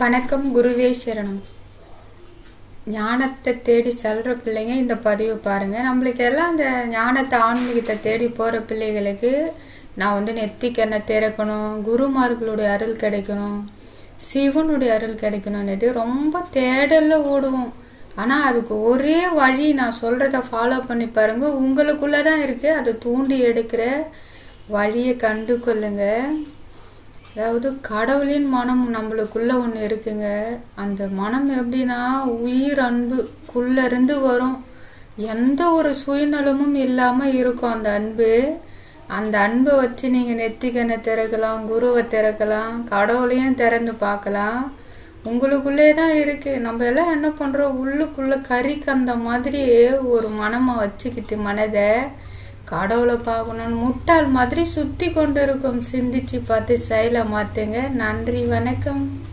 வணக்கம் குருவே சரணம். ஞானத்தை தேடி செல்ற பிள்ளைங்க இந்த பதிவு பாருங்க. நம்மளுக்கு எல்லாம் அந்த ஞானத்தை ஆன்மீகத்தை தேடி போற பிள்ளைகளுக்கு நான் வந்து நெத்திக்கண்ணை திறக்கணும் குருமார்களுடைய அருள் கிடைக்கணும் சிவனுடைய அருள் கிடைக்கணும்னுட்டு ரொம்ப தேடலில் ஓடுவோம். ஆனா அதுக்கு ஒரே வழி நான் சொல்றத ஃபாலோ பண்ணி பாருங்க. உங்களுக்குள்ளதான் இருக்கு. அதை தூண்டி எடுக்கிற வழியை கண்டு கொள்ளுங்க அதாவது கடவுளின் மனம் நம்மளுக்குள்ள ஒன்று இருக்குங்க. அந்த மனம் எப்படின்னா உயிர் அன்புக்குள்ள இருந்து வரும். எந்த ஒரு சுயநலமும் இல்லாமல் இருக்கும் அந்த அன்பு. அந்த அன்பை வச்சு நீங்கள் நெத்திக்கனை திறக்கலாம் குருவை திறக்கலாம் கடவுளையும் திறந்து பார்க்கலாம். உங்களுக்குள்ளே தான் இருக்குது நம்ம எல்லாம் என்ன பண்ணுறோம் உள்ளுக்குள்ளே கறி கந்த மாதிரி ஒரு மனமாக வச்சுக்கிட்டு மனதை கடவுளை பார்க்கணும்னு முட்டாள் மாதிரி சுத்தி கொண்டு இருக்கும். சிந்திச்சு பார்த்து செயலை மாத்துங்க. நன்றி வணக்கம்.